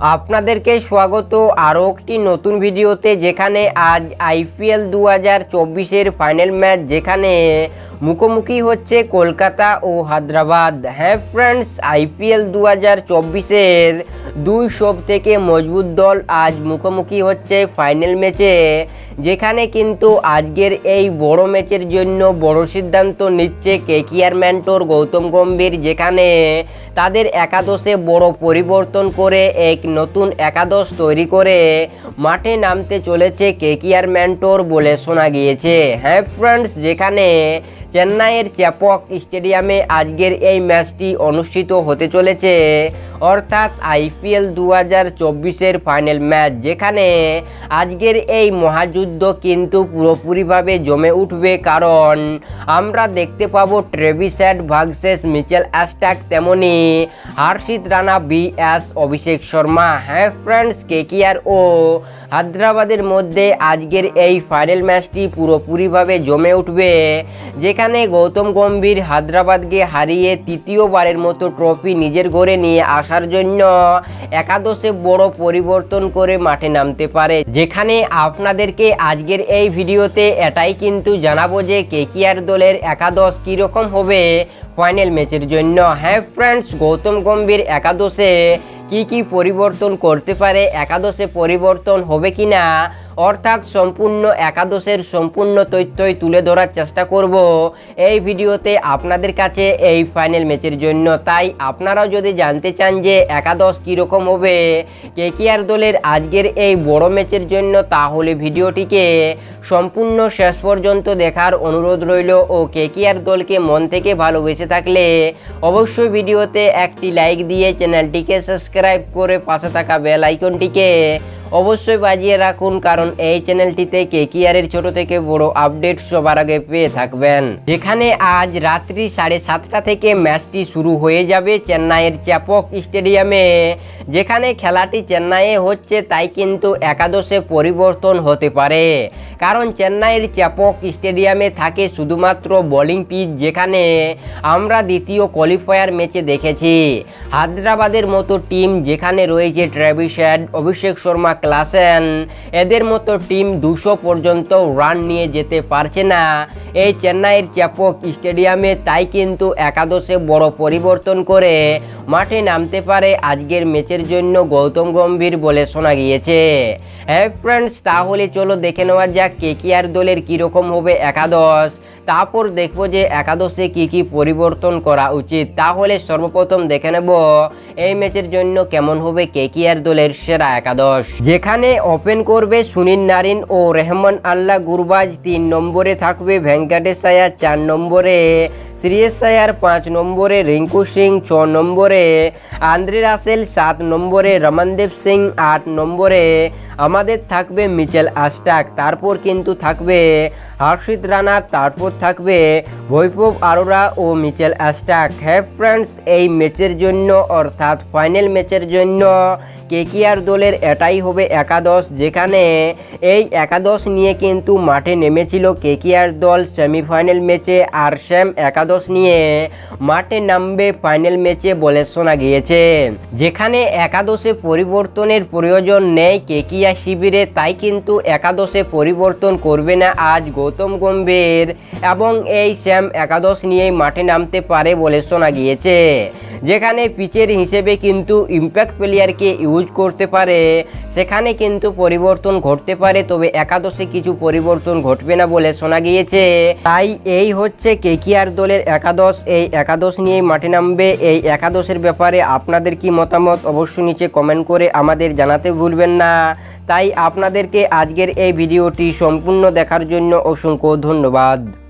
আপনাদেরকে স্বাগত আরও একটি নতুন ভিডিওতে যেখানে আজ আইপিএল দু হাজার চব্বিশের ফাইনাল ম্যাচ যেখানে মুখোমুখি হচ্ছে কলকাতা ও হায়দ্রাবাদ। হ্যাঁ ফ্রেন্ডস আইপিএল দু হাজার চব্বিশের দুই সব থেকে মজবুত দল আজ মুখোমুখি হচ্ছে ফাইনাল ম্যাচে। যেখানে কিন্তু আজকের এই বড় ম্যাচের জন্য বড় সিদ্ধান্ত নিচ্ছে কেকিয়ার ম্যান্টোর গৌতম গম্ভীর, যেখানে তাদের একাদশে বড় পরিবর্তন করে এক নতুন একাদশ তৈরি করে মাঠে নামতে চলেছে কেকিয়ার ম্যান্টোর বলে শোনা গিয়েছে। হ্যাঁ ফ্রেন্ডস যেখানে চেন্নাইয়ের চ্যাপক স্টেডিয়ামে আজকের এই ম্যাচটি অনুষ্ঠিত হতে চলেছে। অর্থাৎ আইপিএল দু হাজার চব্বিশের ফাইনাল ম্যাচ, যেখানে আজকের এই মহাযুদ্ধ কিন্তু পুরোপুরিভাবে জমে উঠবে। কারণ আমরা দেখতে পাবো ট্রেভিস্যাট ভার্সেস মিচেল অ্যাস্টাক তেমনি হার্ষিত রানা, বি এস অভিষেক শর্মা হ্যাঁ ফ্রেন্ডস কেকিআর ও হায়দ্রাবাদের মধ্যে আজকের এই ফাইনাল ম্যাচটি পুরোপুরিভাবে জমে উঠবে, যেখানে গৌতম গম্ভীর হায়দ্রাবাদকে হারিয়ে তৃতীয়বারের মতো ট্রফি নিজের ঘরে নিয়ে আসার জন্য একাদশে বড় পরিবর্তন করে মাঠে নামতে পারে। যেখানে আপনাদেরকে আজকের এই ভিডিওতে এটাই কিন্তু জানাব যে কেকিআর দলের একাদশ কীরকম হবে ফাইনাল ম্যাচের জন্য। হ্যাঁ ফ্রেন্ডস গৌতম গম্ভীর একাদশে কি কি পরিবর্তন করতে পারে? একাদশে পরিবর্তন হবে কি না অর্থাৎ সম্পূর্ণ একাদশের সম্পূর্ণ তথ্যই তুলে ধরার চেষ্টা করব। এই ভিডিওতে আপনাদের কাছে এই ফাইনাল ম্যাচের জন্য। তাই আপনারাও যদি জানতে চান যে একাদশ কীরকম হবে, কেকিআর দলের আজকের এই বড় ম্যাচের জন্য, তাহলে ভিডিওটিকে সম্পূর্ণ শেষ পর্যন্ত দেখার অনুরোধ রইল ও কেকিআর দলকে মন থেকে ভালোবেসে থাকলে অবশ্যই ভিডিওতে একটি লাইক দিয়ে চ্যানেলটিকে সাবস্ক্রাইব করে পাশে থাকা বেল আইকনটিকে অবশ্যই বাজিয়ে রাখুন, কারণ এই চ্যানেলটিতে কেকিআরের ছোট থেকে বড় আপডেট সবার আগে পেয়ে থাকবেন। যেখানে আজ রাত্রি সাড়ে সাতটা থেকে ম্যাচটি শুরু হয়ে যাবে চেন্নাইয়ের চ্যাপক স্টেডিয়ামে। যেখানে খেলাটি চেন্নাইয়ে হচ্ছে, তাই কিন্তু একাদশে পরিবর্তন হতে পারে। কারণ চেন্নাইয়ের চ্যাপক স্টেডিয়ামে থাকে শুধুমাত্র বোলিং পিচ যেখানে আমরা দ্বিতীয় কোয়ালিফায়ার ম্যাচে দেখেছি। হায়দ্রাবাদের মতো টিম যেখানে রয়েছে ট্রেভিস্যাড অভিষেক শর্মা, ক্লাসেন, এদের মতো টিম দুশো পর্যন্ত রান নিয়ে যেতে পারছে না। এই চেন্নাইয়ের চ্যাপক স্টেডিয়ামে তাই কিন্তু একাদশে বড় পরিবর্তন করে মাঠে নামতে পারে আজকের ম্যাচের জন্য গৌতম গম্ভীর বলে শোনা গিয়েছে। হ্যাঁ ফ্রেন্ডস তাহলে চলো দেখে নেওয়া যাক কেকিআর দলের কীরকম হবে একাদশ? তারপর দেখব যে একাদশে কি কি পরিবর্তন করা উচিত। তাহলে সর্বপ্রথম দেখে নেব, এই ম্যাচের জন্য কেমন হবে কেকিআর দলের সেরা একাদশ? যেখানে ওপেন করবে সুনীল নারিন ও রেহমান আল্লাহ গুরবাজ, তিন নম্বরে থাকবে ভেঙ্কটেশ আয়ার চার নম্বরে শ্রেয়স আয়ার পাঁচ নম্বরে রিঙ্কু সিং ছ নম্বরে, আন্দ্রে রাসেল সাত নম্বরে রমনদেব সিং আট নম্বরে আমাদের থাকবে মিচেল আস্টাক তারপর কিন্তু থাকবে হর্ষিত রানা, তারপর থাকবে বৈভব আরোরা ও মিচেল অ্যাস্টাক। হ্যাঁ ফ্রেন্ডস, এই ম্যাচের জন্য, অর্থাৎ ফাইনাল ম্যাচের জন্য কেকিআর দলের এটাই হবে একাদশ, যেখানে এই একাদশ নিয়ে কিন্তু মাঠে নেমেছিল কেকিআর দল সেমিফাইনাল ম্যাচে, আর সেম একাদশ নিয়ে মাঠে নামবে ফাইনাল ম্যাচে বলে শোনা গিয়েছে। যেখানে একাদশে পরিবর্তনের প্রয়োজন নেই কেকিআর শিবিরে, তাই কিন্তু একাদশে পরিবর্তন করবে না আজ গৌতম গম্ভীর এবং এই স্যাম একাদশ নিয়েই মাঠে নামতে পারে বলে শোনা গিয়েছে। যেখানে পিচের হিসেবে কিন্তু ইম্প্যাক্ট প্লেয়ারকে ইউজ করতে পারে, সেখানে কিন্তু পরিবর্তন ঘটতে পারে, তবে একাদশে কিছু পরিবর্তন ঘটবে না বলে শোনা গিয়েছে। তাই এই হচ্ছে কেকিআর দলের একাদশ। এই একাদশ নিয়েই মাঠে নামবে। এই একাদশের ব্যাপারে আপনাদের কি মতামত? অবশ্যই নিচে কমেন্ট করে আমাদের জানাতে ভুলবেন না। তাই আপনাদেরকে আজকের এই ভিডিওটি সম্পূর্ণ দেখার জন্য অসংখ্য ধন্যবাদ।